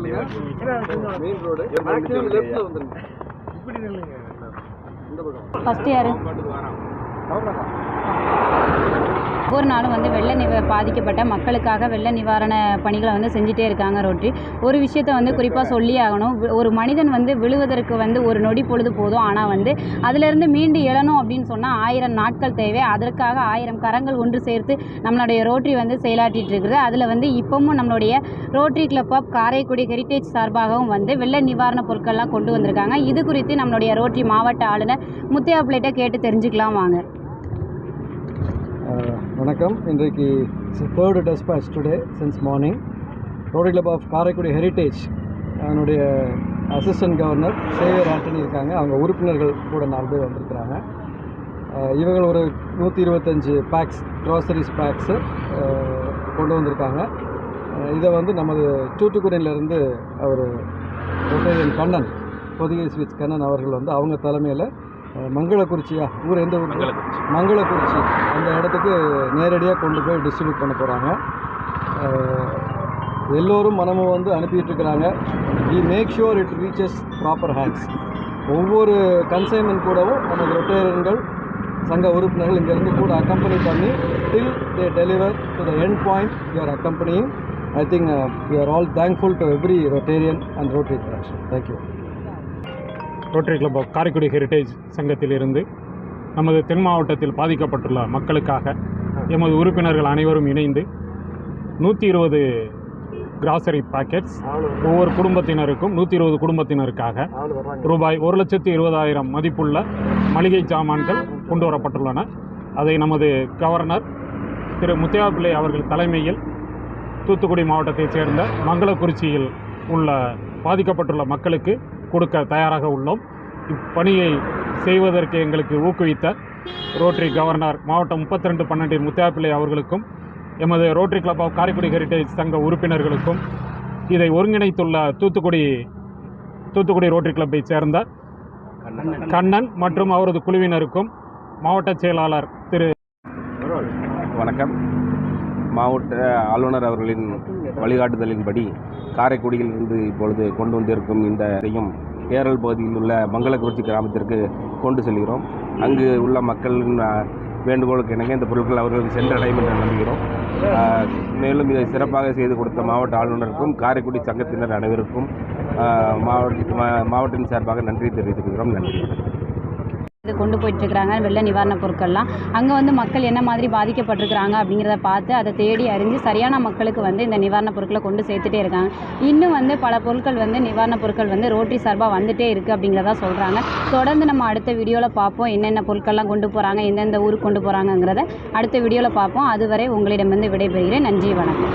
Main road maximum லெஃப்ட்ல வந்துருங்க. இந்த பக்கம். ஃபஸ்ட் யார் ஒவ்வொரு நாளும் வந்து வெள்ள நிவ பாதிக்கப்பட்ட மக்களுக்காக வெள்ள நிவாரண பணிகளை வந்து செஞ்சுட்டே இருக்காங்க ரோட்ரி. ஒரு விஷயத்தை வந்து குறிப்பாக சொல்லி ஆகணும். ஒரு மனிதன் வந்து விழுவதற்கு வந்து ஒரு நொடி பொழுது போதும். ஆனால் வந்து அதிலிருந்து மீண்டு எழணும் அப்படின்னு சொன்னால் ஆயிரம் நாட்கள் தேவை. அதற்காக ஆயிரம் கரங்கள் ஒன்று சேர்த்து நம்மளுடைய ரோட்ரி வந்து செயலாற்றிட்டு இருக்குது. அதில் வந்து இப்போவும் நம்மளுடைய Rotary Club of Karaikudi Heritage சார்பாகவும் வந்து வெள்ள நிவாரண பொருட்கள்லாம் கொண்டு வந்திருக்காங்க. இது குறித்து நம்மளுடைய ரோட்ரி மாவட்ட ஆளுநர் முத்தையா பிள்ளைகிட்ட கேட்டு தெரிஞ்சுக்கலாம் வாங்க. வணக்கம். இன்றைக்கு third despatch today since morning Rotary Club of Karaikudi Heritage அதனுடைய அசிஸ்டன்ட் கவர்னர் சேவியர் ஆண்டனி இருக்காங்க. அவங்க உறுப்பினர்கள் கூட நாலு பேர் வந்திருக்கிறாங்க. அஹ், இவங்க ஒரு நூற்றி இருபத்தஞ்சு பேக்ஸ் க்ராசரிஸ் பேக்ஸு கொண்டு வந்திருக்காங்க. இதை வந்து நமது தூத்துக்குடியிலேருந்து அவர் ரொட்டேரியன் கண்ணன் பொதிகை ஸ்விட்ச் கண்ணன் அவர்கள் வந்து அவங்க தலைமையில் மங்களக்குறிச்சியா? ஊர் எந்த ஊர்? மங்களக்குறிச்சி. அந்த இடத்துக்கு நேரடியாக கொண்டு போய் டிஸ்ட்ரிபியூட் பண்ண போகிறாங்க எல்லோரும் மனமும் வந்து அனுப்பிட்டு இருக்கிறாங்க. We make sure it reaches proper hands ஒவ்வொரு கன்சைன்மெண்ட் கூடவும் நமது ரொட்டேரியன்கள் சங்க உறுப்பினர்கள் இங்கேருந்து கூட அக்கம்பனி பண்ணி till they deliver to the end point you're accompanying I think we are all thankful to every Rotarian and Rotary connection thank you Rotary Club of Karaikudi Heritage சங்கத்திலிருந்து நமது தென் மாவட்டத்தில் பாதிக்கப்பட்டுள்ள மக்களுக்காக எமது உறுப்பினர்கள் அனைவரும் இணைந்து நூற்றி இருபது கிராசரி பாக்கெட்ஸ் ஒவ்வொரு குடும்பத்தினருக்கும் நூற்றி இருபது குடும்பத்தினருக்காக ரூபாய் ஒரு லட்சத்தி இருபதாயிரம் மதிப்புள்ள மளிகை சாமான்கள் கொண்டு வரப்பட்டுள்ளன. அதை நமது கவர்னர் திரு முத்தையா பிள்ளை அவர்கள் தலைமையில் தூத்துக்குடி மாவட்டத்தைச் சேர்ந்த மங்களக்குறிச்சியில் உள்ள பாதிக்கப்பட்டுள்ள மக்களுக்கு கொடுக்க தயாராக உள்ளோம். இப்பணியை செய்வதற்கு எங்களுக்கு ஊக்குவித்த ரோட்டரி கவர்னர் மாவட்டம் முப்பத்தி ரெண்டு பன்னெண்டு முத்தையாப்பிள்ளை அவர்களுக்கும் எமது Rotary club of Karaikudi heritage சங்க உறுப்பினர்களுக்கும் இதை ஒருங்கிணைத்துள்ள தூத்துக்குடி தூத்துக்குடி ரோட்டரி கிளப்பை சேர்ந்த கண்ணன் மற்றும் அவரது குழுவினருக்கும் மாவட்ட செயலாளர் திரு வணக்கம். மாவட்ட ஆளுநர் அவர்களின் வழிகாட்டுதலின்படி காரைக்குடியில் இருந்து இப்பொழுது கொண்டு வந்திருக்கும் இந்த இதையும் கேரள் பகுதியில் உள்ள மங்களக்குறிச்சி கிராமத்திற்கு கொண்டு செல்கிறோம். அங்கு உள்ள மக்களின் வேண்டுகோளுக்கு இணங்க இந்த பொருட்கள் அவர்களுக்கு சென்றடையும் என்று நம்புகிறோம். மேலும் இதை சிறப்பாக செய்து கொடுத்த மாவட்ட ஆளுநருக்கும் காரைக்குடி சங்கத்தினர் அனைவருக்கும் மாவட்ட மா- மாவட்டத்தின் சார்பாக நன்றி தெரிவித்துக்கிறோம் நன்றி. இது கொண்டு போயிட்டுருக்கிறாங்க வெள்ள நிவாரணப் பொருட்கள்லாம். அங்கே வந்து மக்கள் என்ன மாதிரி பாதிக்கப்பட்டிருக்கிறாங்க அப்படிங்கிறத பார்த்து அதை தேடி அறிஞ்சு சரியான மக்களுக்கு வந்து இந்த நிவாரணப் பொருட்களை கொண்டு சேர்த்துட்டே இருக்காங்க. இன்னும் வந்து பல பொருட்கள் வந்து நிவாரணப் பொருட்கள் வந்து ரோட்டரி சார்பாக வந்துட்டே இருக்குது அப்படிங்கிறதா சொல்கிறாங்க தொடர்ந்து நம்ம அடுத்த வீடியோவில் பார்ப்போம் என்னென்ன பொருட்கள்லாம் கொண்டு போகிறாங்க எந்தெந்த ஊருக்கு கொண்டு போகிறாங்கங்கிறத அடுத்த வீடியோவில் பார்ப்போம். அதுவரை உங்களிடமிருந்து விடைபெறுகிறேன். நன்றி வணக்கம்.